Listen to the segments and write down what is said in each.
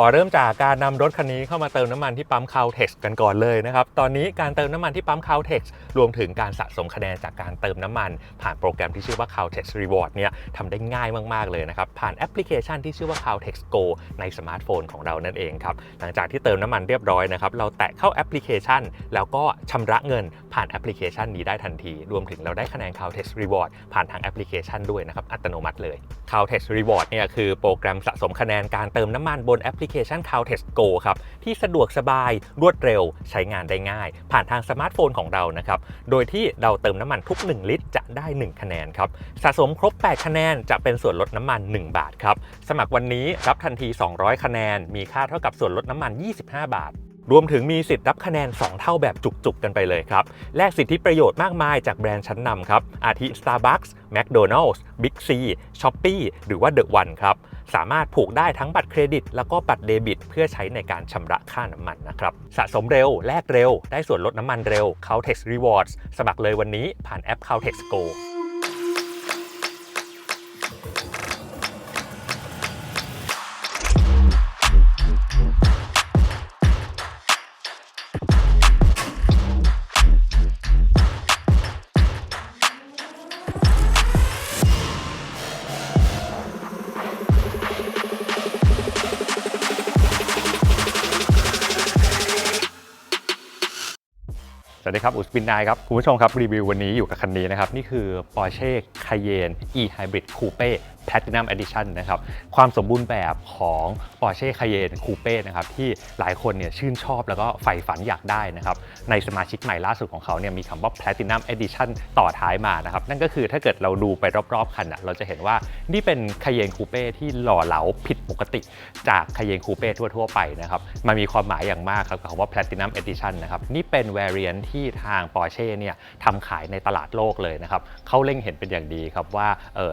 ขอเริ่มจากการนำรถคันนี้เข้ามาเติมน้ำมันที่ปั๊ม Caltex กันก่อนเลยนะครับ ตอนนี้การเติมน้ำมันที่ปั๊ม Caltex รวมถึงการสะสมคะแนนจากการเติมน้ำมัน ผ่านโปรแกรมที่ชื่อว่า Caltex Reward เนี่ยทำได้ง่ายมาก ๆ เลยนะครับ ผ่านแอปพลิเคชันที่ชื่อว่า Caltex Go ในสมาร์ทโฟนของเรานั่นเองครับ หลังจากที่เติมน้ำมันเรียบร้อยนะครับ เราแตะเข้าแอปพลิเคชัน แล้วก็ชำระเงินผ่านแอปพลิเคชันนี้ได้ทันที รวมถึงเราได้คะแนน Caltex Reward ผ่านทางแอปพลิเคชันด้วยนะครับอัตโนมัติเลย Caltex Reward เนี่ยคือโปรแกรมสะสมคะแนนการเติมน้ำมันบนแอปพลิิเคชัน Caltex Go ครับ ที่สะดวกสบายรวดเร็วใช้งานได้ง่าย ผ่านทางสมาร์ทโฟนของเรานะครับ โดยที่เราเติมน้ำมันทุก 1 ลิตร จะได้ 1 คะแนนครับ สะสมครบ 8 คะแนนจะเป็นส่วนลดน้ำมัน 1 บาทครับ สมัครวันนี้รับทันที 200 คะแนน มีค่าเท่ากับส่วนลดน้ำมัน 25 บาท รวมถึงมีสิทธิ์รับคะแนน 2 เท่าแบบจุกๆ กันไปเลยครับ แลกสิทธิประโยชน์มากมายจากแบรนด์ชั้นนำครับ อาทิ Starbucks McDonald's Big C Shopee หรือว่า The One ครับ สามารถผูกได้ทั้งบัตรเครดิต แล้วก็บัตรเดบิต เพื่อใช้ในการชำระค่าน้ำมันนะครับ สะสมเร็ว แลกเร็ว ได้ส่วนลดน้ำมันเร็ว Caltex Rewards สมัครเลยวันนี้ผ่านแอป Caltex Go วัสดีครับ อุสปินนายครับ คุณผู้ชมครับ รีวิววันนี้อยู่กับคันนี้นะครับ นี่คือ Porsche Cayenne E Hybrid Coupe Platinum Edition นะครับ ความสมบูรณ์แบบของ Porsche Cayenne Coupe นะครับ ที่หลายคนเนี่ยชื่นชอบแล้วก็ใฝ่ฝันอยากได้นะครับ ในสมาชิกใหม่ล่าสุดของเขาเนี่ยมีคำว่า Platinum Edition ต่อท้ายมานะครับ นั่นก็คือถ้าเกิดเราดูไปรอบๆ คันอะเราจะเห็นว่านี่เป็น Cayenne Coupe ที่หล่อเหลาผิดปกติจาก Cayenne Coupe ทั่วๆ ไปนะครับ มันมีความหมายอย่างมากครับกับคำว่า Platinum Edition นะครับ นี่เป็น variant ที่ทาง Porsche เนี่ยทำขายในตลาดโลกเลยนะครับเขาเล็งเห็นเป็นอย่างดีครับว่า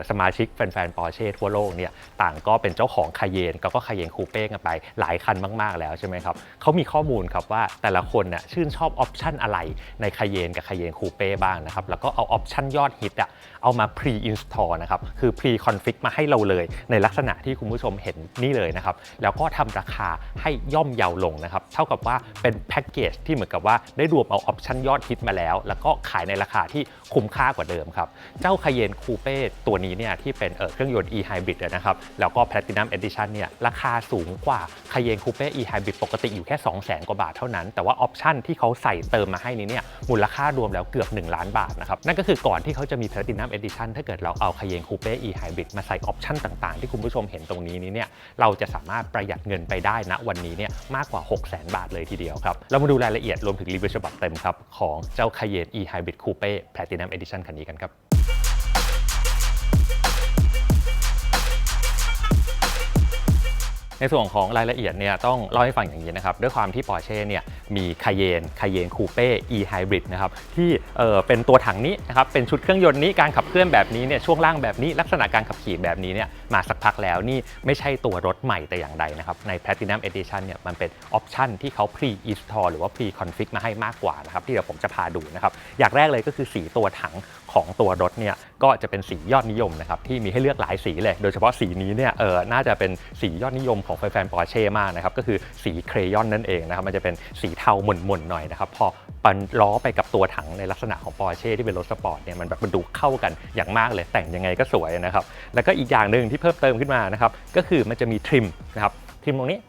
สมาชิกแฟนๆ Porsche ทั่วโลกเนี่ยต่างก็เป็นเจ้าของ Cayenne ก็ก็ Cayenne Coupe กันไปหลายคันมาก ๆ แล้วใช่ไหมครับเขามีข้อมูลครับว่าแต่ละคนน่ะชื่นชอบออปชันอะไรใน Cayenne กับ Cayenne Coupe บ้างนะครับแล้วก็เอาออปชันยอดฮิตอะเอามา pre install นะครับคือ pre config มาให้เราเลยในลักษณะที่คุณผู้ชมเห็นนี่เลยนะครับแล้วก็ทำราคาให้ย่อมเยาวลงนะครับเท่ากับว่าเป็นแพ็กเกจที่เหมือนกับว่าได้รวมเอาออปชันยอดฮิตมาแล้ว แล้วก็ขายในราคาที่คุ้มค่ากว่าเดิมครับ เจ้า Cayenne Coupe ตัวนี้เนี่ยที่เป็นเเครื่องยนต์ e hybrid นะครับแล้วก็ Platinum Edition เนี่ยราคาสูงกว่า Cayenne Coupe hybrid ปกติอยู่แค่ 200,000 กว่าบาทเท่านั้น แต่ว่าออปชันที่เขาใส่เติมมาให้นี้เนี่ยมูลค่ารวมแล้วเกือบ 1 ล้านบาทนะครับนั่นก็คือก่อนที่เขาจะมี Platinum Edition ถ้าเกิดเราเอา Cayenne Coupe hybrid มาใส่ออปชันต่างๆ ที่คุณผู้ชมเห็นตรงนี้นี้เนี่ยเราจะสามารถประหยัดเงินไปได้ณวันนี้เนี่ยมากกว่า 600,000 บาทเลยทีเดียวครับเรามาดูรายละเอียดรวมถึงรีวิวฉบับเต็มครับของเจ้า Cayenne e hybrid coupe Platinum Edition คันนี้กันครับ ในส่วนของรายละเอียดเนี่ยต้องเล่าให้ฟังอย่างนี้นะครับด้วยความที่ Porsche เนี่ยมี Cayenne Cayenne Coupe E Hybrid นะครับที่เอ่อเป็นตัวถังนี้นะครับเป็นชุดเครื่องยนต์นี้การขับเคลื่อนแบบนี้เนี่ยช่วงล่างแบบนี้ลักษณะการขับขี่แบบนี้เนี่ยมาสักพักแล้วนี่ไม่ใช่ตัวรถใหม่แต่อย่างใดนะครับใน Platinum Edition เนี่ยมันเป็นออปชันที่เขา pre install หรือว่า pre config มาให้มากกว่านะครับที่เดี๋ยวผมจะพาดูนะครับอย่างแรกเลยก็คือสีตัวถัง ของตัวรถเนี่ยก็จะเป็นสียอดนิยมนะครับที่มีให้เลือกหลายสีเลย โดยเฉพาะสีนี้เนี่ยเออน่าจะเป็นสียอดนิยมของแฟนๆปอร์เช่มากนะครับก็คือสีเครยอนนั่นเองนะครับมันจะเป็นสีเทาหม่นๆหน่อยนะครับพอปันล้อไปกับตัวถังในลักษณะของปอร์เช่ที่เป็นรถสปอร์ตเนี่ยมันแบบมันดูเข้ากันอย่างมากเลยแต่งยังไงก็สวยนะครับแล้วก็อีกอย่างหนึ่งที่เพิ่มเติมขึ้นมานะครับก็คือมันจะมีทริมนะครับทริมตรงนี้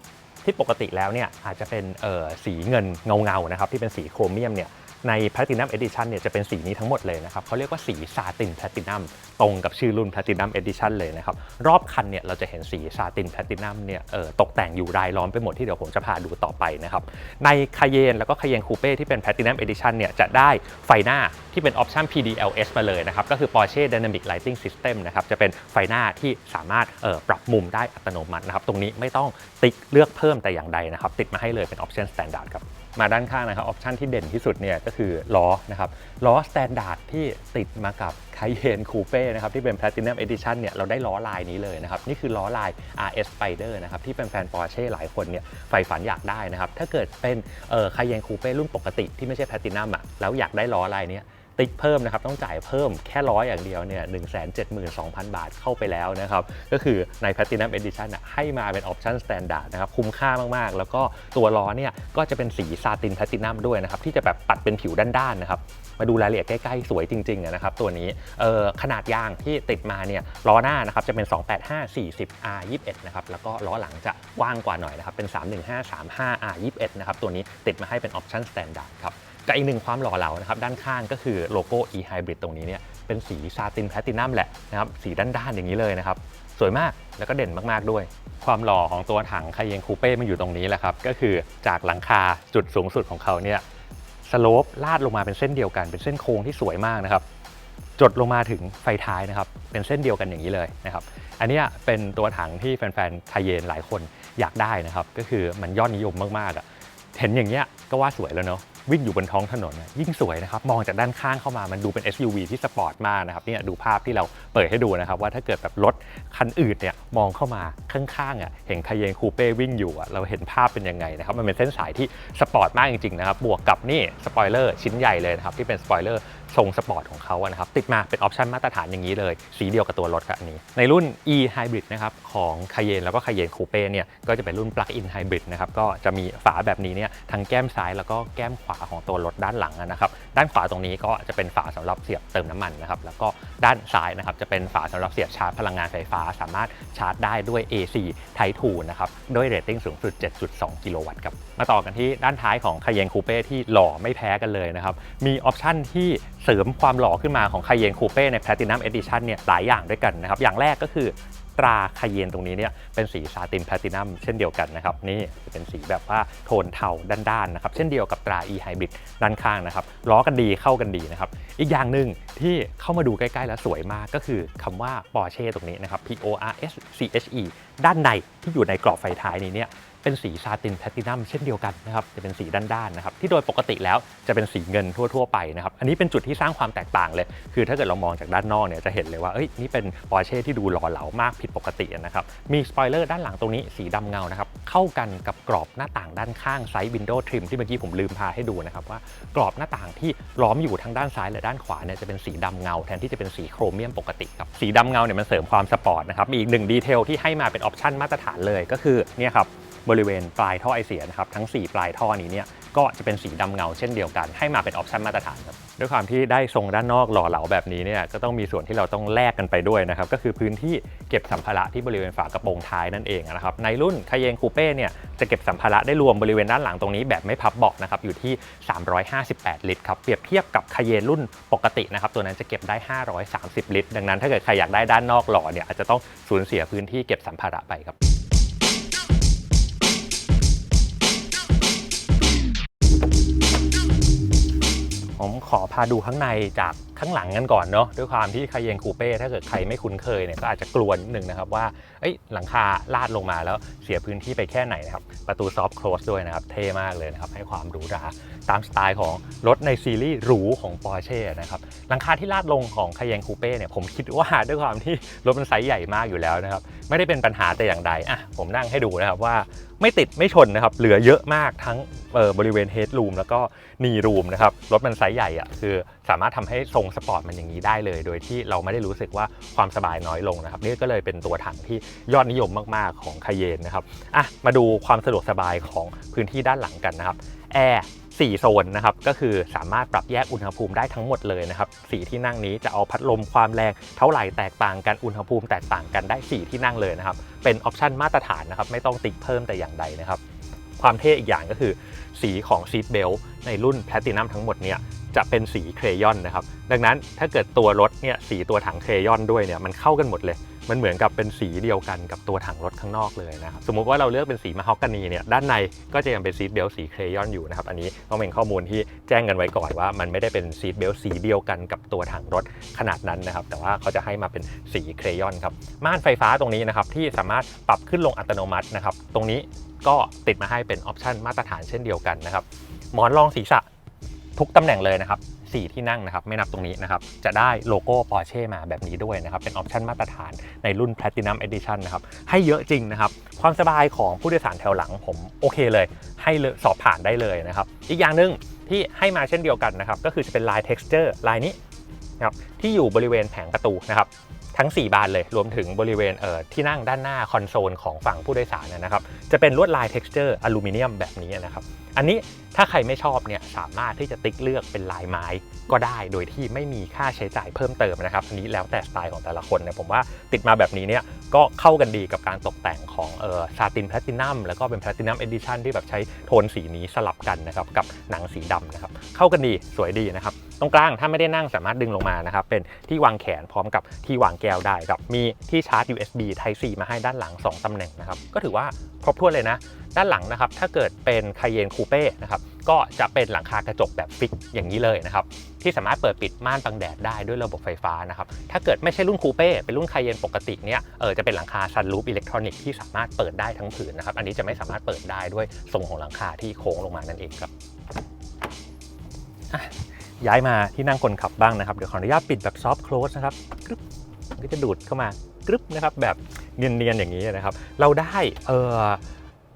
ที่ปกติแล้วเนี่ยอาจจะเป็นเออสีเงินเงาๆนะครับที่เป็นสีโครเมียมเนี่ย ใน Platinum Edition เนี่ยจะเป็นสีนี้ทั้งหมดเลยนะครับเขาเรียกว่าสีซาตินแพลตินัมตรงกับชื่อรุ่น Platinum Edition เลยนะครับรอบคันเนี่ยเราจะเห็นสีซาตินแพลตินัมเนี่ยเอ่อตกแต่งอยู่รายล้อมไปหมดที่เดี๋ยวผมจะพาดูต่อไปนะครับใน Cayenne แล้วก็ Cayenne Coupe ที่เป็น Platinum Edition เนี่ยจะได้ไฟหน้าที่เป็นออปชัน PDLS มาเลยนะครับก็คือ Porsche Dynamic Lighting System นะครับจะเป็นไฟหน้าที่สามารถเอ่อปรับมุมได้อัตโนมัตินะครับตรงนี้ไม่ต้องติ๊กเลือกเพิ่มแต่อย่างใดนะครับติดมาให้เลยเป็นออปชัน Standard ครับ มาด้านข้างนะครับออปชันที่เด่นที่สุดเนี่ยก็คือล้อนะครับล้อสแตนดาร์ดที่ติดมากับไคเอนคูเป้นะครับที่เป็น Platinum Edition เนี่ยเราได้ล้อลายนี้เลยนะครับนี่คือล้อลาย RS Spider นะครับที่เป็นแฟนปอร์เช่หลายคนเนี่ยใฝ่ฝันอยากได้นะครับถ้าเกิดเป็นไคเอนคูเป้รุ่นปกติที่ไม่ใช่ Platinum อะแล้วอยากได้ล้อลายนี้ ติ๊กเพิ่มนะครับต้องจ่ายเพิ่มแค่ร้อยอย่างเดียวเนี่ย172,000บาทเข้าไปแล้วนะครับก็คือใน Platinum Edition น่ะให้มาเป็นออปชั่นสแตนดาร์ดนะครับคุ้มค่ามากๆ แล้วก็ตัวล้อเนี่ยก็จะเป็นสีซาตินแพลตินัมด้วยนะครับที่จะแบบปัดเป็นผิวด้านๆนะครับมาดูรายละเอียดใกล้ๆ สวยจริงๆนะครับตัวนี้เออขนาดยางที่ติดมาเนี่ยล้อหน้านะครับจะเป็น 285 40 R 21นะครับแล้วก็ล้อหลังจะกว้างกว่าหน่อยนะครับเป็น 315 35 R 21นะครับตัวนี้ติดมาให้เป็นออปชั่นสแตนดาร์ดครับ กับอีกหนึ่งความหล่อเหลานะครับด้านข้างก็คือโลโก้ e hybrid ตรงนี้เนี่ยเป็นสีซาตินแพลตินัมแหละนะครับสีด้านๆอย่างนี้เลยนะครับสวยมากแล้วก็เด่นมากๆด้วย ความหล่อของตัวถังคาเยนคูเป้มันอยู่ตรงนี้แหละครับก็คือจากหลังคาจุดสูงสุดของเขาเนี่ยสโลปลาดลงมาเป็นเส้นเดียวกัน เป็นเส้นโค้งที่สวยมากนะครับจดลงมาถึงไฟท้ายนะครับเป็นเส้นเดียวกันอย่างนี้เลยนะครับอันนี้เป็นตัวถังที่แฟนๆคาเยนหลายคนอยากได้นะครับก็คือมันยอดนิยมมากๆอะ เห็นอย่างเงี้ยก็ว่าสวยแล้วเนาะวิ่งอยู่บนท้องถนนยิ่งสวยนะครับ มองจากด้านข้างเข้ามามันดูเป็น SUV ที่สปอร์ตมากนะครับเนี่ยดูภาพที่เราเปิดให้ดูนะครับ ว่าถ้าเกิดแบบรถคันอื่นเนี่ยมองเข้ามาข้างๆอะเห็นคาเยนคูเป้วิ่งอยู่อะเราเห็นภาพเป็นยังไงนะครับ มันเป็นเส้นสายที่สปอร์ตมากจริงๆนะครับ บวกกับนี่สปอยเลอร์ชิ้นใหญ่เลยนะครับ ที่เป็นสปอยเลอร์ ทรงสปอร์ตของเขาอะนะครับติดมาเป็นออปชันมาตรฐานอย่างนี้เลย สีเดียวกับตัวรถครับอันนี้ ในรุ่น e hybrid นะครับของ Cayenne แล้วก็ Cayenne Coupe เนี่ยก็จะเป็นรุ่น plug-in hybrid นะครับก็จะมีฝาแบบนี้เนี่ยทั้งแก้มซ้ายแล้วก็แก้มขวาของตัวรถด้านหลังนะครับด้านขวาตรงนี้ก็จะเป็นฝาสำหรับเสียบเติมน้ำมันนะครับแล้วก็ด้านซ้ายนะครับจะเป็นฝาสำหรับเสียบชาร์จพลังงานไฟฟ้า สามารถชาร์จได้ด้วย AC Type 2นะครับด้วยเรตติ้งสูงสุด 7.2 กิโลวัตต์ครับมาต่อกันที่ด้านท้ายของ Cayenne Coupe ที่หล่อไม่แพ้กันเลยนะครับมีออปชันที่เสริมความหล่อขึ้นมาของ Cayenne Coupe ใน Platinum Edition เนี่ยหลายอย่างด้วยกันนะครับ อย่างแรกก็คือตราคายเยนตรงนี้เนี่ยเป็นสีซาตินแพลตินัมเช่นเดียวกันนะครับนี่จะเป็นสีแบบว่าโทนเทาด้านๆนะครับเช่นเดียวกับตรา e hybrid ด้านข้างนะครับล้อกันดีเข้ากันดีนะครับอีกอย่างหนึ่งที่เข้ามาดูใกล้ๆแล้วสวยมากก็คือคำว่า Porsche ตรงนี้นะครับ P O R S C H E ด้านในที่อยู่ในกรอบไฟท้ายนี้เนี่ย เป็นสีซาตินแพลตินัมเช่นเดียวกันนะครับจะเป็นสีด้านๆนะครับที่โดยปกติแล้วจะเป็นสีเงินทั่ว ๆ ไปนะครับอันนี้เป็นจุดที่สร้างความแตกต่างเลย คือถ้าเกิดเรามองจากด้านนอกเนี่ยจะเห็นเลยว่าเอ้ยนี่เป็นปอร์เช่ที่ดูหล่อเหลามากผิดปกตินะครับมีสปอยเลอร์ด้านหลังตรงนี้สีดำเงานะครับเข้ากันกับกรอบหน้าต่างด้านข้างไซส์วินโดว์ทริมที่เมื่อกี้ผมลืมพาให้ดูนะครับว่ากรอบหน้าต่างที่ล้อมอยู่ทั้งด้านซ้ายและด้านขวาเนี่ยจะเป็นสีดำเงา แทนที่จะเป็นสีโครเมียมปกติครับสีดำเงาเนี่ยมันเสริมความสปอร์ตนะครับมีอีกหนึ่งดีเทลที่ให้มาเป็นออปชั่นมาตรฐานเลยก็คือเนี่ยครับ บริเวณปลายท่อไอเสียนะครับทั้ง 4 ปลายท่อนี้เนี่ยก็จะเป็นสีดำเงาเช่นเดียวกัน ให้มาเป็นออปชั่นมาตรฐานครับด้วยความที่ได้ทรงด้านนอกหล่อเหลาแบบนี้เนี่ยก็ต้องมีส่วนที่เราต้องแลกกันไปด้วยนะครับก็คือพื้นที่เก็บสัมภาระที่บริเวณฝากระโปรงท้ายนั่นเองนะครับในรุ่นคาเยนคูเป้เนี่ยจะเก็บสัมภาระได้รวมบริเวณด้านหลังตรงนี้แบบไม่พับเบาะนะครับอยู่ที่ 358 ลิตรครับเปรียบเทียบกับคาเยนรุ่นปกตินะครับตัวนั้นจะเก็บได้ 530 ลิตร ดังนั้นถ้าเกิดใครอยากได้ด้านนอกหล่อเนี่ยอาจจะต้องสูญเสียพื้นที่เก็บสัมภาระไปครับ ผมขอพาดูข้างในจากข้างหลังกันก่อนเนาะด้วยความที่คาเยนคูเป้ถ้าเกิดใครไม่คุ้นเคยเนี่ยก็อาจจะกลัวนิดนึงนะครับว่าเอ้ยหลังคาลาดลงมาแล้วเสียพื้นที่ไปแค่ไหนนะครับ ประตูซอฟต์ close ด้วยนะครับ เท่มากเลยนะครับ ให้ความหรูหราตามสไตล์ของรถในซีรีส์หรูของ Porsche นะครับหลังคาที่ลาดลงของคาเยนคูเป้เนี่ยผมคิดว่าด้วยความที่รถมันไซส์ใหญ่มากอยู่แล้วนะครับ ไม่ได้เป็นปัญหาแต่อย่างใดอะผมนั่งให้ดูนะครับว่าไม่ติดไม่ชนนะครับ เหลือเยอะมากทั้งเอ่อบริเวณเฮดรูมแล้วก็นีรูมนะครับรถมันไซส์ใหญ่อะคือสามารถทำให้ทรงสปอร์ตมันอย่างนี้ได้เลย โดยที่เราไม่ได้รู้สึกว่าความสบายน้อยลงนะครับ นี่ก็เลยเป็นตัวถังที่ยอดนิยมมาก ๆ ของคาเยนนะครับอะมาดูความสะดวกสบายของพื้นที่ด้านหลังกันนะครับแอร์4โซนนะครับก็คือสามารถปรับแยกอุณหภูมิได้ทั้งหมดเลยนะครับสีที่นั่งนี้จะเอาพัดลมความแรงเท่าไหร่แตกต่างกันอุณหภูมิแตกต่างกันได้ 4 ที่นั่งเลยนะครับเป็นออปชันมาตรฐานนะครับไม่ต้องติ๊กเพิ่มแต่อย่างใดนะครับความเท่อีกอย่างก็คือสีของซีทเบลในรุ่นแพลตินัมทั้งหมดเนี่ย จะเป็นสีเครยอนนะครับ ดังนั้นถ้าเกิดตัวรถเนี่ยสีตัวถังเครยอนด้วยเนี่ยมันเข้ากันหมดเลย มันเหมือนกับเป็นสีเดียวกันกับตัวถังรถข้างนอกเลยนะครับ สมมุติว่าเราเลือกเป็นสีมะฮอกกานีเนี่ยด้านในก็จะยังเป็นซีทเบลสีเครยอนอยู่นะครับ อันนี้ต้องเป็นข้อมูลที่แจ้งกันไว้ก่อนว่า มันไม่ได้เป็นซีทเบลสีเดียวกันกับตัวถังรถขนาดนั้นนะครับ แต่ว่าเขาจะให้มาเป็นสีเครยอนครับ ม่านไฟฟ้าตรงนี้นะครับที่สามารถปรับขึ้นลงอัตโนมัตินะครับ ตรงนี้ก็ติดมาให้เป็นออปชันมาตรฐานเช่นเดียวกันนะครับ หมอนรองศีรษะ ทุกตำแหน่งเลยนะครับ4ที่นั่งนะครับไม่นับตรงนี้นะครับจะได้โลโก้ Porsche มาแบบนี้ด้วยนะครับเป็นออปชันมาตรฐานในรุ่น Platinum Edition นะครับให้เยอะจริงนะครับความสบายของผู้โดยสารแถวหลังผมโอเคเลย ให้สอบผ่านได้เลยนะครับอีกอย่างหนึ่งที่ให้มาเช่นเดียวกันนะครับก็คือจะเป็นลาย texture ลายนี้นะครับที่อยู่บริเวณแผงประตูนะครับทั้ง 4 บานเลย รวมถึงบริเวณเอ่อที่นั่งด้านหน้าคอนโซลของฝั่งผู้โดยสารนะครับ จะเป็นลวดลาย texture อลูมิเนียมแบบนี้นะครับ อันนี้ถ้าใครไม่ชอบเนี่ยสามารถที่จะติ๊กเลือกเป็นลายไม้ก็ได้โดยที่ไม่มีค่าใช้จ่ายเพิ่มเติมนะครับอันนี้แล้วแต่สไตล์ของแต่ละคนนะผมว่าติดมาแบบนี้เนี่ยก็เข้ากันดีกับการตกแต่งของเออซาตินแพลตินัมแล้วก็เป็นแพลตินัมเอดิชันที่แบบใช้โทนสีนี้สลับกันนะครับกับหนังสีดำนะครับเข้ากันดีสวยดีนะครับตรงกลางถ้าไม่ได้นั่งสามารถดึงลงมานะครับเป็นที่วางแขนพร้อมกับที่วางแก้วได้ครับมีที่ชาร์จ USB Type C มาให้ด้านหลัง 2ตำแหน่งนะครับก็ถือว่าครบถ้วนเลยนะ ด้านหลังนะครับถ้าเกิดเป็นคาเยนคูเป้นะครับก็จะเป็นหลังคากระจกแบบฟิกอย่างนี้เลยนะครับที่สามารถเปิดปิดม่านบังแดดได้ด้วยระบบไฟฟ้านะครับถ้าเกิดไม่ใช่รุ่นคูเป้เป็นรุ่นคาเยนปกติเนี่ยเออจะเป็นหลังคาซันรูฟอิเล็กทรอนิกส์ที่สามารถเปิดได้ทั้งผืนนะครับอันนี้จะไม่สามารถเปิดได้ด้วยทรงของหลังคาที่โค้งลงมานั่นเองครับย้ายมาที่นั่งคนขับบ้างนะครับ เดี๋ยวขออนุญาตปิดแบบซอฟต์คลอสนะครับกรึ๊บก็จะดูดเข้ามากรึ๊บนะครับแบบเนียนๆอย่างนี้นะครับ เราได้เออ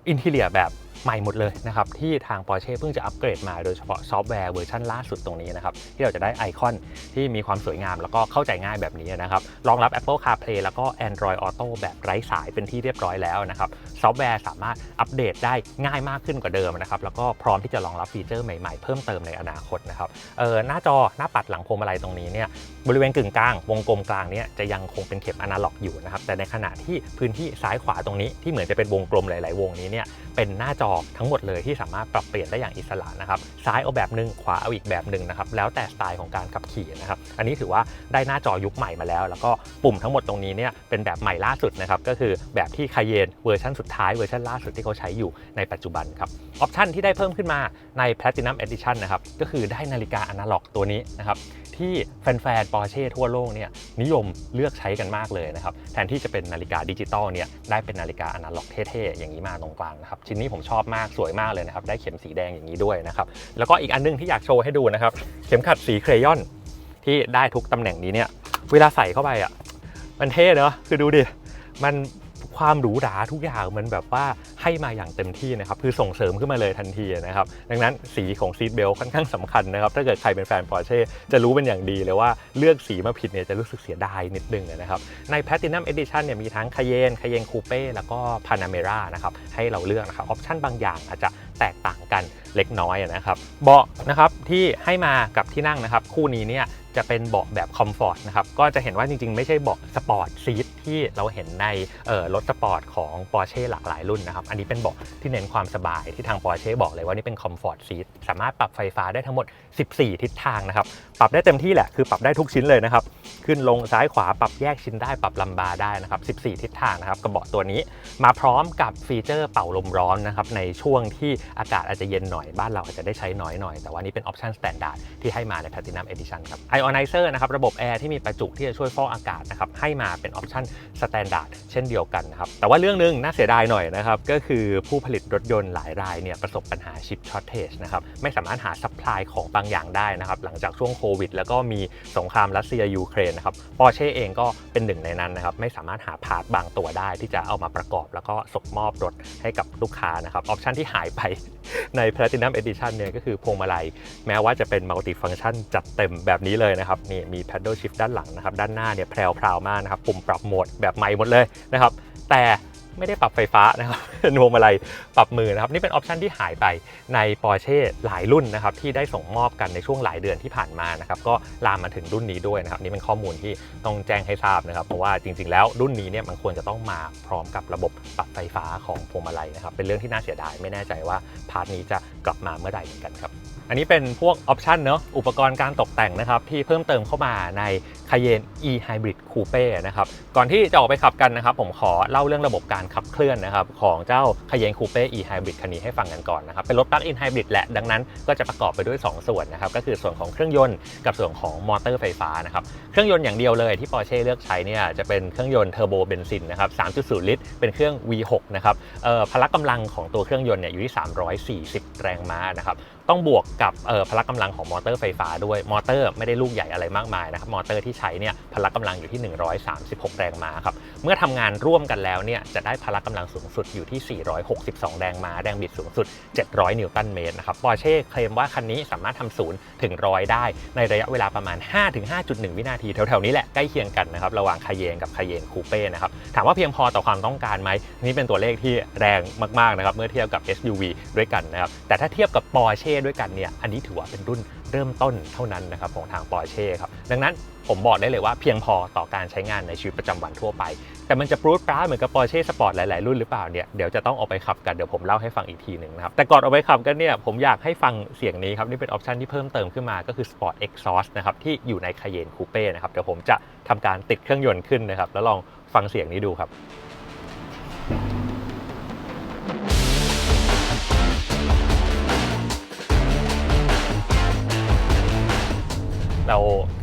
อินทีเลียแบบใหม่หมดเลยนะครับ ที่ทาง Porsche เพิ่งจะอัปเกรดมาโดยเฉพาะซอฟต์แวร์เวอร์ชันล่าสุดตรงนี้นะครับ ที่เราจะได้ไอคอนที่มีความสวยงามแล้วก็เข้าใจง่ายแบบนี้นะครับรองรับ Apple CarPlay แล้วก็ Android Auto แบบไร้สายเป็นที่เรียบร้อยแล้วนะครับซอฟต์แวร์สามารถอัปเดตได้ง่ายมากขึ้นกว่าเดิมนะครับแล้วก็พร้อมที่จะรองรับฟีเจอร์ใหม่ๆ เพิ่มเติมในอนาคตนะครับเออหน้าจอหน้าปัดหลังพวงมาลัยตรงนี้เนี่ยบริเวณกึ่งกลาง วงกลมกลางนี่ยจะยังคงเป็นเข็มอนาล็อกอยู่นะครับแต่ในขณะที่พื้นที่ซ้ายขวาตรงนี้ที่เหมือนจะเป็นวงกลมหลาย ๆ วงนี้เนี่ยเป็นหน้าจอทั้งหมดเลยที่สามารถปรับเปลี่ยนได้อย่างอิสระนะครับซ้ายเอาแบบหนึ่งขวาเอาอีกแบบหนึ่งนะครับแล้วแต่สไตล์ของการขับขี่นะครับอันนี้ถือว่าได้หน้าจอยุคใหม่มาแล้ว แล้วก็ปุ่มทั้งหมดตรงนี้เนี่ยเป็นแบบใหม่ล่าสุดนะครับก็คือแบบที่คายเยนเวอร์ชันสุดท้ายเวอร์ชันล่าสุดที่เขาใช้อยู่ในปัจจุบันครับออปชันที่ได้เพิ่มขึ้นมาใน Platinum Edition นะครับก็คือได้นาฬิกาอนาล็อกตัวนี้นะครับ ที่แฟนๆ Porsche ทั่วโลกเนี่ยนิยมเลือกใช้กันมากเลยนะครับ แทนที่จะเป็นนาฬิกาดิจิตอลเนี่ยได้เป็นนาฬิกาอนาล็อกเท่ๆ อย่างนี้มาตรงกลางนะครับ ชิ้นนี้ผมชอบมากสวยมากเลยนะครับ ได้เข็มสีแดงอย่างนี้ด้วยนะครับ แล้วก็อีกอันนึงที่อยากโชว์ให้ดูนะครับ เข็มขัดสีเครยอนที่ได้ทุกตำแหน่งนี้เนี่ยเวลาใส่เข้าไปอะมันเท่เนอะคือดูดิมัน ความหรูหราทุกอย่างมันแบบว่าให้มาอย่างเต็มที่นะครับคือส่งเสริมขึ้นมาเลยทันทีนะครับดังนั้นสีของซีทเบลค่อนข้างสำคัญนะครับถ้าเกิดใครเป็นแฟน Porsche จะรู้เป็นอย่างดีเลยว่าเลือกสีมาผิดเนี่ยจะรู้สึกเสียดายนิดนึงนะครับใน Platinum Edition เนี่ยมีทั้งคาเยนคาเยนคูเป้แล้วก็ Panamera นะครับให้เราเลือกนะครับออปชันบางอย่างอาจจะแตกต่างกันเล็กน้อยนะครับเบาะนะครับที่ให้มากับที่นั่งนะครับคู่นี้เนี่ย จะเป็นเบาะแบบคอมฟอร์ตนะครับก็จะเห็นว่าจริงๆ ไม่ใช่เบาะสปอร์ตซีทที่เราเห็นในรถสปอร์ตของ Porsche หลากหลายรุ่นนะครับอันนี้เป็นเบาะที่เน้นความสบายที่ทาง Porsche บอกเลยว่านี่เป็นคอมฟอร์ตซีทสามารถปรับไฟฟ้าได้ทั้งหมด 14 ทิศทางนะครับปรับได้เต็มที่แหละคือปรับได้ทุกชิ้นเลยนะครับขึ้นลงซ้ายขวาปรับแยกชิ้นได้ปรับลำบาร์ได้นะครับ 14 ทิศทางนะครับกระเบาะตัวนี้มาพร้อมกับฟีเจอร์เป่าลมร้อนนะครับในช่วงที่อากาศอาจจะเย็นหน่อยบ้านเราอาจจะได้ใช้น้อยหน่อยแต่ว่านี่เป็นออปชันสแตนดาร์ดที่ให้มาใน Platinum Edition ครับ Ionizer นะครับระบบแอร์ที่มีประจุที่จะช่วยฟอกอากาศนะครับให้มาเป็นออปชันสแตนดาร์ดเช่นเดียวกันนะครับแต่ว่าเรื่องหนึงน่าเสียดายหน่อยนะครับก็คือผู้ผลิตรถยนต์หลายรายเนี่ยประสบปัญหาชิปช็อตเทจนะครับไม่สามารถหาซัพพลายของบางอย่างได้นะครับหลังจากช่วงโควิด แล้วก็มีสงครามรัสเซียยูเครนนะครับปอร์เช่เองก็เป็นหนึ่งในนั้นนะครับไม่สามารถหาพาร์ทบางตัวได้ที่จะเอามาประกอบ แล้วก็ส่งมอบรถให้กับลูกค้านะครับออปชันที่หายไปใน Platinum Edition เนี่ยก็คือพวงมาลัยแม้ว่าจะเป็นมัลติฟัง c t ชันจัดเต็มแบบนี้เลยนะครับนี่มี paddle shift ด้านหลังนะครับด้านหน้าเนี่ยแพรวๆมากนะครับปุ่มปรับโหมดแบบใหม่หมดเลยนะครับแต่ไม่ได้ปรับไฟฟ้านะครับนพวงมาลัยปรับมือนะครับ นี่เป็นออปชันที่หายไปใน Porsche หลายรุ่นนะครับ ที่ได้ส่งมอบกันในช่วงหลายเดือนที่ผ่านมานะครับ ก็ลามมาถึงรุ่นนี้ด้วยนะครับ นี่เป็นข้อมูลที่ต้องแจ้งให้ทราบนะครับ เพราะว่าจริง ๆ แล้วรุ่นนี้เนี่ยมันควรจะต้องมาพร้อมกับระบบปรับไฟฟ้าของพวงมาลัยนะครับ เป็นเรื่องที่น่าเสียดายไม่แน่ใจว่าพาร์ทนี้จะกลับมาเมื่อใดเหมือนกันครับ อันนี้เป็นพวกออปชันเนอะอุปกรณ์การตกแต่งนะครับที่เพิ่มเติมเข้ามาใน Cayenne Hybrid Coupe นะครับก่อนที่จะออกไปขับกันนะครับ ผมขอเล่าเรื่องระบบการขับเคลื่อนนะครับของเจ้า Cayenne Coupe e Hybrid คันนี้ให้ฟังกันก่อนนะครับเป็นรถ Plug-in Hybrid แหละดังนั้นก็จะประกอบไปด้วย 2 ส่วนนะครับก็คือส่วนของเครื่องยนต์กับส่วนของมอเตอร์ไฟฟ้านะครับเครื่องยนต์อย่างเดียวเลยที่ Porsche เลือกใช้เนี่ยจะเป็นเครื่องยนต์เทอร์โบเบนซินนะครับ 3.0 ลิตร เป็นเครื่อง V6 นะครับเอ่อพละกำลังของตัวเครื่องยนต์เนี่ยอยู่ที่ 340 แรงม้านะครับต้องบวกกับพละกำลังของมอเตอร์ไฟฟ้าด้วยมอเตอร์ไม่ได้ลูกใหญ่อะไรมากมายนะครับมอเตอร์ที่ใช้เนี่ยพละกำลังอยู่ที่ 136 แรงม้าครับเมื่อทำงานร่วมกันแล้วเนี่ยจะได้พละกำลังสูงสุดอยู่ที่ 462 แรงม้าแรงบิดสูงสุด 700 นิวตันเมตรนะครับปอร์เช่เคลมว่าคันนี้สามารถทำศูนย์ถึงร้อยได้ ในระยะเวลาประมาณ 5-5.1 วินาทีแถวๆนี้แหละใกล้เคียงกันนะครับระหว่างคาเยนกับคาเยนคูเป้นะครับถามว่าเพียงพอต่อความต้องการไหมนี่เป็นตัวเลขที่แรงมากๆนะครับเมื่อเทียบกับ SUV ด้วยกันนะครับแต่ถ้าเทียบกับปอร์เช่ด้วยกันเนี่ยอันนี้ถือว่าเป็นรุ่น เริ่มต้นเท่านั้นนะครับของทางปอร์เช่ครับดังนั้นผมบอกได้เลยว่าเพียงพอต่อการใช้งานในชีวิตประจำวันทั่วไป แต่มันจะปรูดปร้าเหมือนกับปอร์เช่สปอร์ตหลาย ๆ รุ่นหรือเปล่าเนี่ยเดี๋ยวจะต้องเอาไปขับกันเดี๋ยวผมเล่าให้ฟังอีกทีหนึ่งนะครับแต่ก่อนเอาไปขับกันเนี่ยผมอยากให้ฟังเสียงนี้ครับนี่เป็นออปชันที่เพิ่มเติมขึ้นมาก็คือ Sport Exhaust นะครับที่อยู่ใน Cayenne Coupe นะครับเดี๋ยวผมจะทำการติดเครื่องยนต์ขึ้นนะครับแล้วลองฟังเสียงนี้ดูครับ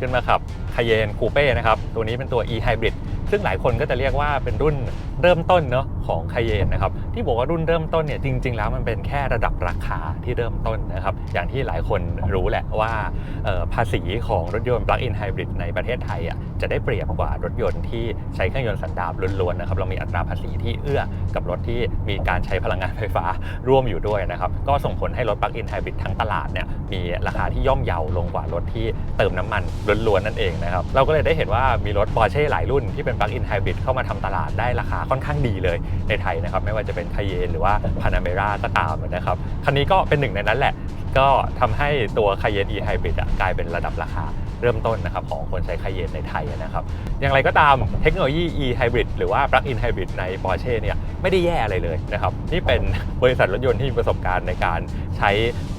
ขึ้นมาขับ Cayenne Coupe นะครับ ตัวนี้เป็นตัว e hybrid ซึ่งหลายคนก็จะเรียกว่าเป็นรุ่นเริ่มต้นเนาะ ของ Cayenne นะครับที่บอกว่ารุ่นเริ่มต้นเนี่ยจริง ๆ แล้วมันเป็นแค่ระดับราคาที่เริ่มต้นนะครับอย่างที่หลายคนรู้แหละว่าภาษีของรถยนต์ plug-in hybrid ในประเทศไทยอะจะได้เปรียบกว่ารถยนต์ที่ใช้เครื่องยนต์สันดาปล้วนๆนะครับเรามีอัตราภาษีที่เอื้อกับรถที่มีการใช้พลังงานไฟฟ้าร่วมอยู่ด้วยนะครับก็ส่งผลให้รถ plug-in hybrid ทั้งตลาดเนี่ยมีราคาที่ย่อมเยาลงกว่ารถที่เติมน้ำมันล้วนๆนั่นเองนะครับเราก็เลยได้เห็นว่ามีรถ Porsche หลายรุ่นที่เป็น plug-in hybrid เข้ามาทำตลาดได้ราคาค่อนข้างดีเลยในไทยนะครับไม่ว่าจะเป็นไคเยนหรือว่าพานาเมราก็ตามนะครับคันนี้ก็เป็นหนึ่งในนั้นแหละ ก็ทำให้ตัวไคเยน e hybrid กลายเป็นระดับราคา เริ่มต้นนะครับของคนใช้ Cayenne ในไทยนะครับ อย่างไรก็ตามเทคโนโลยี e hybrid หรือว่า plug-in hybrid ใน Porsche เนี่ยไม่ได้แย่อะไรเลยนะครับ นี่เป็นบริษัทรถยนต์ที่มีประสบการณ์ในการใช้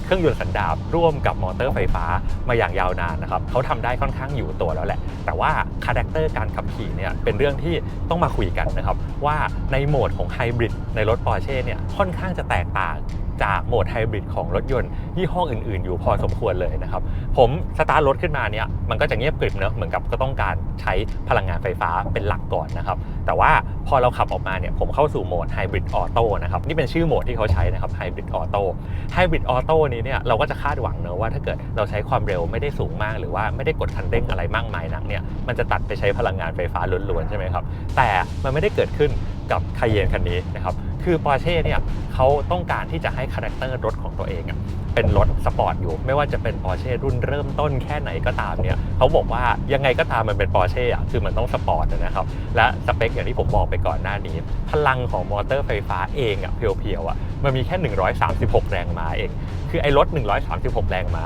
เครื่องยนต์สันดาปร่วมกับมอเตอร์ไฟฟ้ามาอย่างยาวนานนะครับเขาทำได้ค่อนข้างอยู่ตัวแล้วแหละ แต่ว่าคาแรคเตอร์การขับขี่เนี่ยเป็นเรื่องที่ต้องมาคุยกันนะครับ ว่าในโหมดของไฮบริดในรถ Porsche เนี่ยค่อนข้างจะแตกต่าง จากโหมดไฮบริดของรถยนต์ยี่ห้ออื่น ๆ อยู่พอสมควรเลยนะครับ ผมสตาร์ทรถขึ้นมาเนี่ยมันก็จะเงียบกริบเนอะเหมือนกับก็ต้องการใช้พลังงานไฟฟ้าเป็นหลักก่อนนะครับ แต่ว่าพอเราขับออกมาเนี่ยผมเข้าสู่โหมดไฮบริดออโต้นะครับนี่เป็นชื่อโหมดที่เขาใช้นะครับไฮบริดออโต้ไฮบริดออโต้นี้เนี่ยเราก็จะคาดหวังเนอะว่าถ้าเกิดเราใช้ความเร็วไม่ได้สูงมาก หรือว่าไม่ได้กดคันเร่งอะไรมากมายนักเนี่ยมันจะตัดไปใช้พลังงานไฟฟ้าล้วนๆใช่ไหมครับแต่มันไม่ได้เกิดขึ้น กับคาเยนคันนี้นะครับคือ Porsche เนี่ยเขาต้องการที่จะให้คาแรคเตอร์รถของตัวเองอะเป็นรถสปอร์ตอยู่ ไม่ว่าจะเป็น Porsche รุ่นเริ่มต้นแค่ไหนก็ตามเนี่ยเขาบอกว่ายังไงก็ตามมันเป็น Porsche อะคือมันต้องสปอร์ตนะครับ และสเปคอย่างที่ผมบอกไปก่อนหน้านี้ พลังของมอเตอร์ไฟฟ้าเองอะเพียวๆอะมันมีแค่ 136 แรงม้าเอง คือไอ้รถ 136 แรงม้า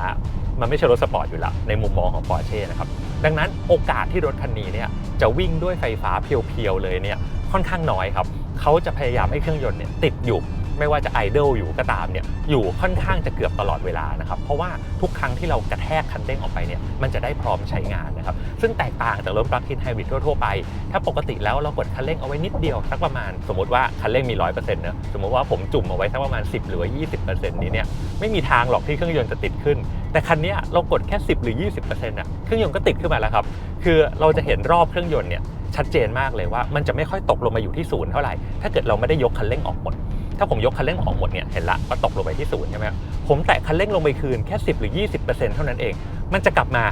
มันไม่ใช่รถสปอร์ตอยู่แล้วในมุมมองของ Porsche นะครับดังนั้นโอกาสที่รถคันนี้เนี่ยจะวิ่งด้วยไฟฟ้าเพียวๆเลยเนี่ย ค่อนข้างน้อยครับเขาจะพยายามให้เครื่องยนต์เนี่ยติดอยู่ไม่ว่าจะไอเดลอยู่ก็ตามเนี่ยอยู่ค่อนข้างจะเกือบตลอดเวลานะครับเพราะว่าทุกครั้งที่เรากระแทกคันเร่งออกไปเนี่ยมันจะได้พร้อมใช้งานนะครับซึ่งแตกต่างจากรถ plug-in hybrid ทั่วๆไป ถ้าปกติแล้วเรากดคันเร่งเอาไว้นิดเดียวสักประมาณ สมมติว่าคันเร่งมี100%เนอะสมมติว่าผมจุ่มเอาไว้สักประมาณ 10 หรือว่า20%นี้เนี่ยไม่มีทางหรอกที่เครื่องยนต์จะติดขึ้น แต่คันนี้เรากดแค่ 10 หรือ 20%อะเครื่องยนต์ก็ติดขึ้นมาแล้วครับคือเราจะเห็นรอบเครื่องยนต์เนี่ย ชัดเจนมากเลยว่ามันจะไม่ค่อยตกลงมาอยู่ที่ศูนย์เท่าไหร่ ถ้าเกิดเราไม่ได้ยกคันเร่งออกหมด ถ้าผมยกคันเร่งออกหมดเนี่ยเห็นละว่าตกลงไปที่ศูนย์ใช่ไหมผมแตะคันเร่งลงไปคืนแค่ 10 หรือ 20%เท่านั้นเอง มันจะกลับมา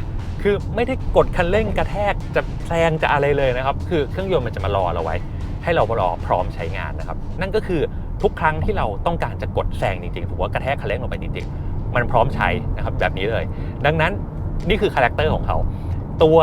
คือไม่ได้กดคันเร่งกระแทกจะแซงจะอะไรเลยนะครับ คือเครื่องยนต์มันจะมารอเราไว้ ให้เรารอพร้อมใช้งานนะครับ นั่นก็คือทุกครั้งที่เราต้องการจะกดแซงจริงๆถือว่ากระแทกคันเร่งลงไปจริงๆมันพร้อมใช้นะครับแบบนี้เลย ดังนั้นนี่คือคาแรคเตอร์ของเขา ตัว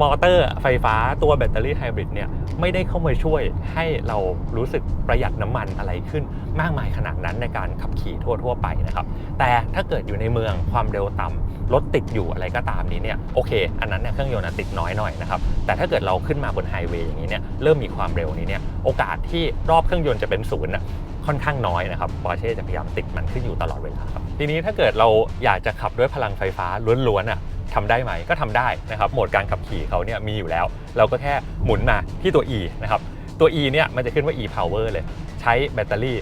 มอเตอร์ไฟฟ้าตัวแบตเตอรี่ไฮบริดเนี่ยไม่ได้เข้ามาช่วยให้เรารู้สึกประหยัดน้ำมันอะไรขึ้นมากมายขนาดนั้นในการขับขี่ทั่วๆไปนะครับ แต่ถ้าเกิดอยู่ในเมืองความเร็วต่ำรถติดอยู่อะไรก็ตามนี้เนี่ยโอเค อันนั้นเนี่ยเครื่องยนต์ติดน้อยหน่อยนะครับ แต่ถ้าเกิดเราขึ้นมาบนไฮเวย์อย่างนี้เนี่ยเริ่มมีความเร็วนี้เนี่ยโอกาสที่รอบเครื่องยนต์จะเป็นศูนย์น่ะค่อนข้างน้อยนะครับปอร์เช่จะพยายามติดมันขึ้นอยู่ตลอดเวลาครับทีนี้ถ้าเกิดเราอยากจะขับด้วยพลังไฟฟ้าล้วนๆอะ ทำได้ไหมก็ทำได้นะครับโหมดการขับขี่เขาเนี่ยมีอยู่แล้ว เราก็แค่หมุนมาที่ตัว E นะครับตัว E เนี่ยมันจะขึ้นว่า E power เลย ใช้แบตเตอรี่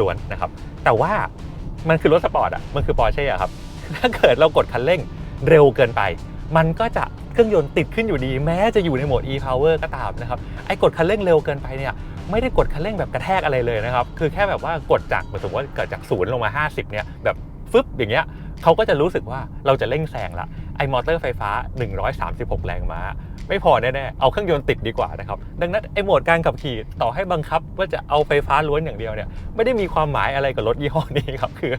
ล้วนๆนะครับแต่ว่ามันคือรถสปอร์ตอะมันคือ Porsche อะครับถ้าเกิดเรากดคันเร่งเร็วเกินไป มันก็จะเครื่องยนต์ติดขึ้นอยู่ดี แม้จะอยู่ในโหมด e power ก็ตามนะครับไอ้กดคันเร่งเร็วเกินไปเนี่ยไม่ได้กดคันเร่งแบบกระแทกอะไรเลยนะครับ คือแค่แบบว่ากดจากสมมติว่าเกิดจากศูนย์ลงมา 50เนี่ยแบบฟึบอย่างเงี้ยเขาก็จะรู้สึกว่าเราจะเร่งแซงละ ไอมอเตอร์ไฟฟ้า 136 แรงม้า ไม่พอแน่ๆ เอาเครื่องยนต์ติดดีกว่านะครับ ดังนั้นไอโหมดการขับขี่ต่อให้บังคับว่าจะเอาไฟฟ้าล้วนอย่างเดียวเนี่ยไม่ได้มีความหมายอะไรกับรถยี่ห้อนี้ครับคือ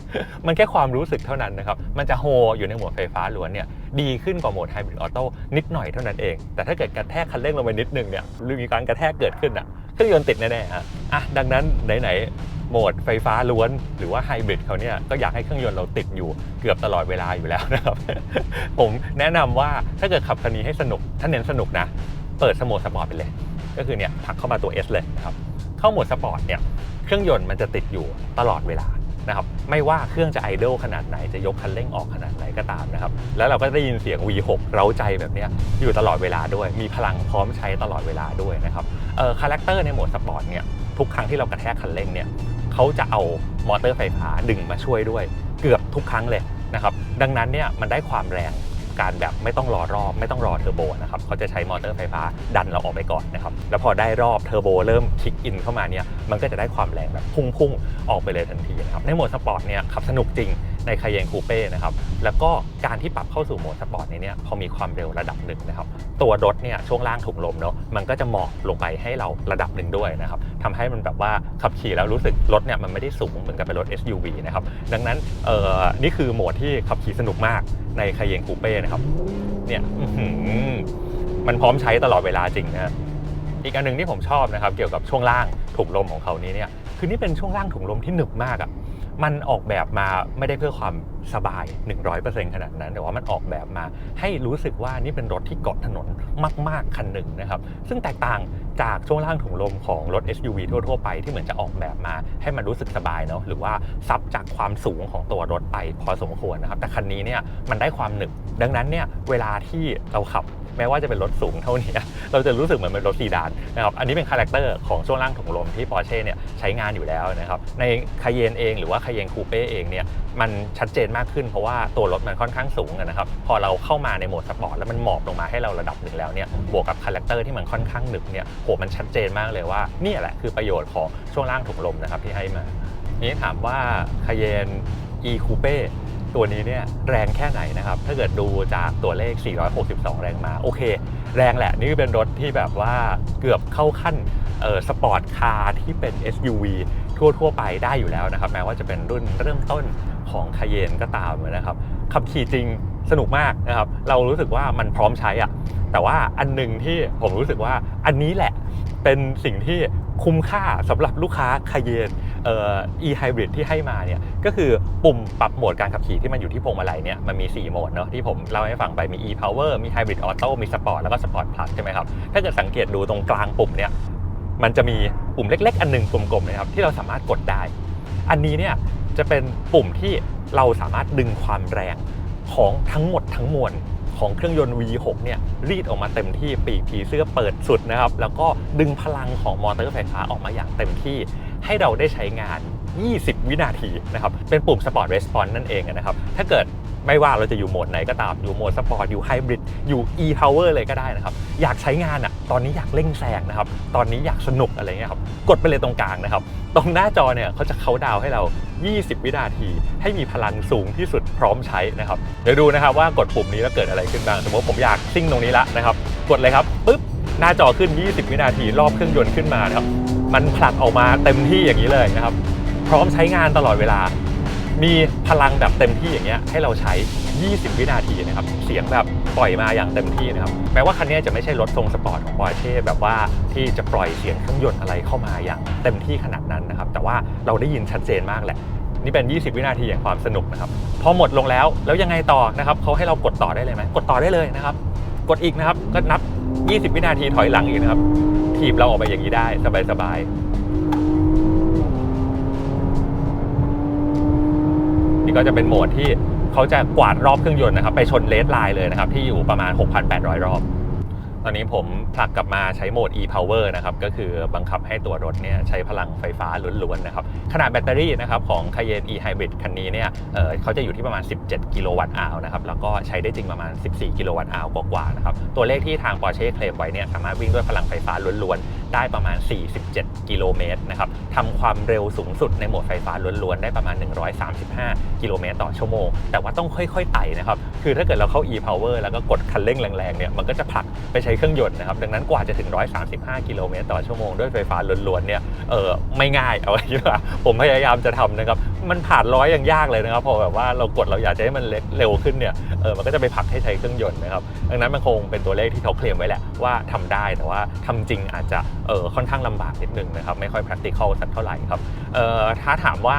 มันแค่ความรู้สึกเท่านั้นนะครับ มันจะโฮอยู่ในโหมดไฟฟ้าล้วนเนี่ยดีขึ้นกว่าโหมดไฮบริดออโต้นิดหน่อยเท่านั้นเอง แต่ถ้าเกิดกระแทกคันเร่งลงไปนิดนึงเนี่ยหรือมีการกระแทกเกิดขึ้นอะเครื่องยนต์ติดแน่ๆฮะอะดังนั้นไหนๆ โหมดไฟฟ้าล้วน หรือว่าไฮบริดเขาเนี่ยก็อยากให้เครื่องยนต์เราติดอยู่เกือบตลอดเวลาอยู่แล้วนะครับ ผมแนะนำว่าถ้าเกิดขับคันนี้ให้สนุก ถ้าเน้นสนุกนะ เปิดสโหมดสปอร์ตไปเลย ก็คือเนี่ยผลักเข้ามาตัว S เลยนะครับ เข้าโหมดสปอร์ตเนี่ยเครื่องยนต์มันจะติดอยู่ตลอดเวลานะครับไม่ว่าเครื่องจะไอดอลขนาดไหนจะยกคันเร่งออกขนาดไหนก็ตามนะครับ แล้วเราก็ได้ยินเสียง V6 เร้าใจแบบเนี้ยอยู่ตลอดเวลาด้วย มีพลังพร้อมใช้ตลอดเวลาด้วยนะครับเอ่อคาแรคเตอร์ในโหมดสปอร์ตเนี่ยทุกครั้งที่เรากระแทกคันเร่งเนี่ย เขาจะเอามอเตอร์ไฟฟ้าดึงมาช่วยด้วย เกือบทุกครั้งเลยนะครับ ดังนั้นเนี่ยมันได้ความแรงการแบบไม่ต้องรอรอบไม่ต้องรอเทอร์โบนะครับเขาจะใช้มอเตอร์ไฟฟ้าดันเราออกไปก่อนนะครับแล้วพอได้รอบเทอร์โบเริ่มคิกอินเข้ามาเนี่ยมันก็จะได้ความแรงแบบพุ่งๆ ออกไปเลยทันทีนะครับในโหมดสปอร์ตเนี่ยขับสนุกจริง ในคาเยนคูเป้นะครับแล้วก็การที่ปรับเข้าสู่โหมดสปอร์ตในนี่ยพอมีความเร็วระดับหนึ่งนะครับตัวรถเนี่ยช่วงล่างถุงลมเนาะมันก็จะเหมาะลงไปให้เราระดับหนึ่งด้วยนะครับทำให้มันแบบว่าขับขี่แล้วรู้สึกรถเนี่ยมันไม่ได้สูงเหมือนกับเป็นรถ SUV นะครับดังนั้นเอ่อนี่คือโหมดที่ขับขี่สนุกมากในคาเยนคูเป้นะครับเนี่ยมันพร้อมใช้ตลอดเวลาจริงนะอีกอันหนึ่งที่ผมชอบนะครับเกี่ยวกับช่วงล่างถุงลมของเขานี้เนี่ยคือนี่เป็นช่วงล่างถุงลมที่หนึบมากอะ มันออกแบบมาไม่ได้เพื่อความสบาย 100%ขนาดนั้น แต่ว่ามันออกแบบมาให้รู้สึกว่านี่เป็นรถที่เกาะถนนมาก ๆ คันหนึ่งนะครับ ซึ่งแตกต่างจากช่วงล่างถุงลมของรถ SUV ทั่ว ๆ ไปที่เหมือนจะออกแบบมาให้มันรู้สึกสบายเนาะหรือว่าซับจากความสูงของตัวรถไปพอสมควรนะครับ แต่คันนี้เนี่ยมันได้ความหนึบดังนั้นเนี่ยเวลาที่เราขับ แม้ว่าจะเป็นรถสูงเท่านี้ เราจะรู้สึกเหมือนเป็นรถซีดานนะครับอันนี้เป็นคาแรคเตอร์ของช่วงล่างถุงลมที่ Porsche เนี่ยใช้งานอยู่แล้วนะครับในคายเยนเองหรือว่าคายเยนคูเป้เองเนี่ยมันชัดเจนมากขึ้นเพราะว่าตัวรถมันค่อนข้างสูงนะครับพอเราเข้ามาในโหมดสปอร์ตแล้วมันหมอบลงมาให้เราระดับหนึ่งแล้วเนี่ยบวกกับคาแรคเตอร์ที่มันค่อนข้างหนึบเนี่ยโหมันชัดเจนมากเลยว่านี่แหละคือประโยชน์ของช่วงล่างถุงลมนะครับที่ให้มานี้ถามว่าคายเยน e coupe ตัวนี้เนี่ยแรงแค่ไหนนะครับ ถ้าเกิดดูจากตัวเลข 462 แรงม้าโอเค แรงแหละนี่เป็นรถที่แบบว่าเกือบเข้าขั้นสปอร์ตคาร์ที่เป็น SUV ทั่ว ๆ ไปได้อยู่แล้วนะครับ แม้ว่าจะเป็นรุ่นเริ่มต้นของคาเยนก็ตามนะครับ ขับขี่จริงสนุกมากนะครับ เรารู้สึกว่ามันพร้อมใช้อะแต่ว่าอันหนึ่งที่ผมรู้สึกว่าอันนี้แหละเป็นสิ่งที่คุ้มค่าสำหรับลูกค้าคาเยนเอ่อ e-hybrid ที่ให้มาเนี่ยก็คือปุ่มปรับโหมดการขับขี่ที่มันอยู่ที่พวงมาลัยเนี่ยมันมี 4 โหมดเนาะที่ผมเล่าให้ฟังไปมี e-power มี hybrid auto มี sport แล้วก็ sport plus ใช่ไหมครับ ถ้าเกิดสังเกตดูตรงกลางปุ่มเนี่ยมันจะมีปุ่มเล็ก ๆ อันหนึงกลมๆนะครับที่เราสามารถกดได้ อันนี้เนี่ยจะเป็นปุ่มที่เราสามารถดึงความแรงของทั้งหมดทั้งมวลของเครื่องยนต์ V6 เนี่ยรีดออกมาเต็มที่ปีกผีเสื้อเปิดสุดนะครับ แล้วก็ดึงพลังของมอเตอร์ไฟฟ้าออกมาอย่างเต็มที่ ให้เราได้ใช้งาน 20 วินาทีนะครับเป็นปุ่ม Sport Response นั่นเองนะครับถ้าเกิดไม่ว่าเราจะอยู่โหมดไหนก็ตาม อยู่โหมดสปอร์ต อยู่ไฮบริด อยู่ e-power เลยก็ได้นะครับ อยากใช้งานอะ ตอนนี้อยากเร่งแซงนะครับ ตอนนี้อยากสนุกอะไรเงี้ยครับ กดไปเลยตรงกลางนะครับ ตรงหน้าจอเนี่ยเขาจะเขาดาวให้เรา 20 วินาที ให้มีพลังสูงที่สุดพร้อมใช้นะครับ เดี๋ยวดูนะครับว่ากดปุ่มนี้แล้วเกิดอะไรขึ้นบ้าง สมมติผมอยากซิ่งตรงนี้ละนะครับ กดเลยครับ หน้าจอขึ้น 20 วินาทีรอบเครื่องยนต์ขึ้นมาครับ มันผลักออกมาเต็มที่อย่างนี้เลยนะครับ พร้อมใช้งานตลอดเวลา มีพลังแบบเต็มที่อย่างเงี้ยให้เราใช้ 20 วินาทีนะครับ เสียงแบบปล่อยมาอย่างเต็มที่นะครับ แม้ว่าคันนี้จะไม่ใช่รถทรงสปอร์ตของ Porsche แบบว่าที่จะปล่อยเสียงเครื่องยนต์อะไรเข้ามาอย่างเต็มที่ขนาดนั้นนะครับ แต่ว่าเราได้ยินชัดเจนมากแหละนี่เป็น 20 วินาทีอย่างความสนุกนะครับ พอหมดลงแล้ว แล้วยังไงต่อนะครับเขาให้เรากดต่อได้เลยไหมกดต่อได้เลยนะครับ กดอีกนะครับ ก็นับ 20 วินาทีถอยหลังอีกนะครับ ถีบเราออกไปอย่างนี้ได้สบายๆนี่ก็จะเป็นโหมดที่เขาจะกวาดรอบเครื่องยนต์นะครับ ไปชนเลสไลน์เลยนะครับ ที่อยู่ประมาณ 6,800 รอบ ตอนนี้ผมผลักกลับมาใช้โหมด e-power นะครับ ก็คือบังคับให้ตัวรถเนี่ยใช้พลังไฟฟ้าล้วนๆนะครับ ขนาดแบตเตอรี่นะครับของ Cayenne e-hybrid คันนี้เนี่ยเเขาจะอยู่ที่ประมาณ 17 กิโลวัตต์อาวนะครับ แล้วก็ใช้ได้จริงประมาณ 14 กิโลวัตต์อาวกว่าๆนะครับ ตัวเลขที่ทาง Porsche เคลมไว้เนี่ยสามารถวิ่งด้วยพลังไฟฟ้าล้วนๆ ได้ประมาณ 47 กิโลเมตรนะครับทำความเร็วสูงสุดในโหมดไฟฟ้าล้วนๆ ได้ประมาณ 135 กิโลเมตรต่อชั่วโมง แต่ว่าต้องค่อยๆไต่นะครับ คือถ้าเกิดเราเข้า e-power แล้วก็กดคันเร่งแรงๆ เนี่ย มันก็จะผลักไปใช้เครื่องยนต์นะครับ ดังนั้นกว่าจะถึง 135 กิโลเมตรต่อชั่วโมงด้วยไฟฟ้าล้วนๆ เนี่ย เออไม่ง่าย เอาไว้ดีกว่าผมพยายามจะทำนะครับ มันผ่านร้อยยังยากเลยนะครับ พอแบบว่าเรากดเราอยากจะให้มันเร็วขึ้นเนี่ย เออ มันก็จะไปผลักให้ใช้เครื่องยนต์นะครับ ดังนั้นมันคงเป็นตัวเลขที่เขาเคลมไว้แหละว่าทำได้แต่ว่าทำจริงอาจจะเออค่อนข้างลำบากนิดนึงนะครับไม่ค่อย practical สักเท่าไหร่ครับเออถ้าถามว่า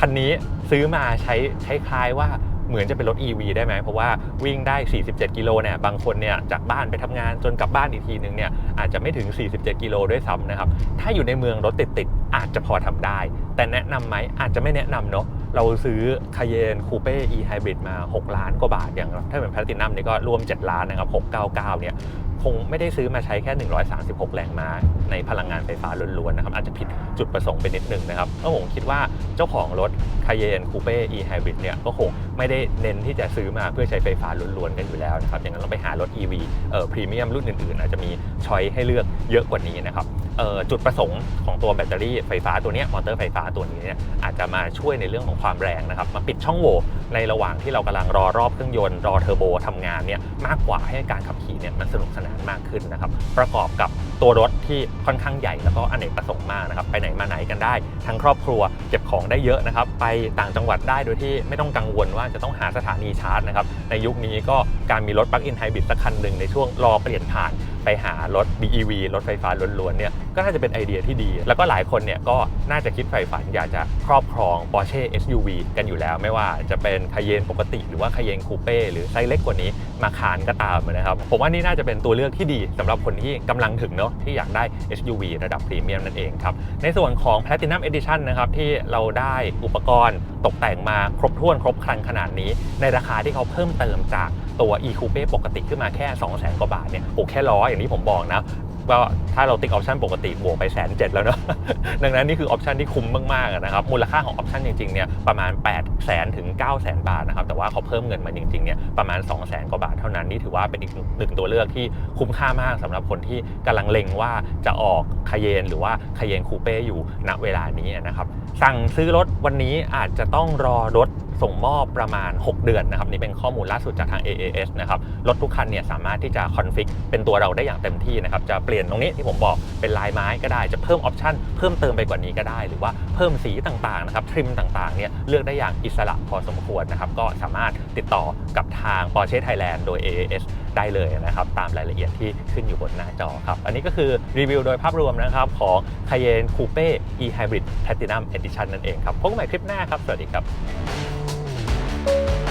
คันนี้ซื้อมาใช้ใช้คล้ายว่าเหมือนจะเป็นรถ EV ได้ไหม เพราะว่าวิ่งได้ 47 กิโลเนี่ย บางคนเนี่ยจากบ้านไปทำงานจนกลับบ้านอีกทีนึงเนี่ยอาจจะไม่ถึง 47 กิโลด้วยซ้ำนะครับ ถ้าอยู่ในเมืองรถติดๆอาจจะพอทำได้ แต่แนะนำไหมอาจจะไม่แนะนำเนาะ เราซื้อ Cayenne Coupe e Hybrid มา 6 ล้านกว่าบาท อย่างถ้าเป็น Platinum นี่ก็รวม 7 ล้านนะครับ 699 เนี่ย คงไม่ได้ซื้อมาใช้แค่ 136 แรงม้าในพลังงานไฟฟ้าล้วนๆนะครับอาจจะผิด จุดประสงค์ไปนิดนึงนะครับเพราะผมคิดว่าเจ้าของรถ Cayenne Coupe e Hybrid เนี่ยก็คงไม่ได้เน้นที่จะซื้อมาเพื่อใช้ไฟฟ้าล้วนๆกันอยู่แล้วนะครับอย่างนั้นเราไปหารถ EV เอ่อพรีเมียมรุ่นอื่นๆอาจจะมีช้อยให้เลือกเยอะกว่านี้นะครับเอ่อจุดประสงค์ของตัวแบตเตอรี่ไฟฟ้าตัวนี้มอเตอร์ไฟฟ้าตัวนี้เนี่ยอาจจะมาช่วยในเรื่องของความแรงนะครับมาปิดช่องโหว่ในระหว่างที่เรากำลังรอรอบเครื่องยนต์รอเทอร์โบทำงานเนี่ยมากกว่าให้การขับขี่เนี่ยมันสนุกสนานมากขึ้นนะครับประกอบกับ ตัวรถที่ค่อนข้างใหญ่แล้วก็อเนกประสงค์มากนะครับไปไหนมาไหนกันได้ ทั้งครอบครัวเก็บของได้เยอะนะครับ ไปต่างจังหวัดได้โดยที่ไม่ต้องกังวลว่าจะต้องหาสถานีชาร์จนะครับในยุคนี้ก็การมีรถปลั๊กอินไฮบริดสักคันหนึ่งในช่วงรอเปลี่ยนผ่าน ไปหารถ BEV รถไฟฟ้าล้วนๆเนี่ยก็น่าจะเป็นไอเดียที่ดี แล้วก็หลายคนเนี่ยก็น่าจะคิดใฝ่ฝันอยากจะครอบครอง Porsche SUV กันอยู่แล้ว ไม่ว่าจะเป็น Cayenne ปกติ หรือว่า Cayenne Coupe หรือไซส์เล็กกว่านี้มาคานก็ตามนะครับผมว่านี่น่าจะเป็นตัวเลือกที่ดีสำหรับคนที่กำลังถึงเนาะที่อยากได้ SUV ระดับพรีเมียมนั่นเองครับในส่วนของ Platinum Edition นะครับที่เราได้อุปกรณ์ตกแต่งมาครบถ้วนครบครันขนาดนี้ ในราคาที่เขาเพิ่มเติมจาก ตัว e coupe ปกติขึ้นมาแค่ 2 0 0 0 0 0กว่าบาทเนี่ยโอ้แค่ล้ออย่างที่ผมบอกนะก็ถ้าเราติ๊กออปชันปกติบวกไปแสนเจ็ดแล้วเนาะดังนั้นนี่คือออปชันที่คุ้มมากๆนะครับมูลค่าของออปชันจริงๆเนี่ยประมาณ8 0 0แสนถึง9 0 0แสนบาทนะครับแต่ว่าเขาเพิ่มเงินมาจริงๆเนี่ยประมาณ 2 0 0แสนกว่าบาทเท่านั้นนี่ถือว่าเป็นอีกหนึ่งตัวเลือกที่คุ้มค่ามากสำหรับคนที่กำลังเล็งว่าจะออกคาเยนหรือว่าคาเยนคูเป้อยู่ณเวลานี้นะครับสั่งซื้อรถวันนี้อาจจะต้องรอรถ ส่งมอบประมาณ 6 เดือนนะครับนี่เป็นข้อมูลล่าสุดจากทาง AAS นะครับรถทุกคันเนี่ยสามารถที่จะคอนฟิกเป็นตัวเราได้อย่างเต็มที่นะครับจะเปลี่ยนตรงนี้ที่ผมบอกเป็นลายไม้ก็ได้จะเพิ่มออปชันเพิ่มเติมไปกว่านี้ก็ได้ หรือว่าเพิ่มสีต่างๆนะครับทริมต่างๆเนี่ยเลือกได้อย่างอิสระพอสมควรนะครับก็สามารถติดต่อกับทาง Porsche Thailand โดย AAS ได้เลยนะครับตามรายละเอียดที่ขึ้นอยู่บนหน้าจอครับอันนี้ก็คือรีวิวโดยภาพรวมนะครับของ Cayenne Coupe e Hybrid Platinum Edition นั่นเองครับพบกันใหม่คลิปหน้าครับ สวัสดีครับ Bye.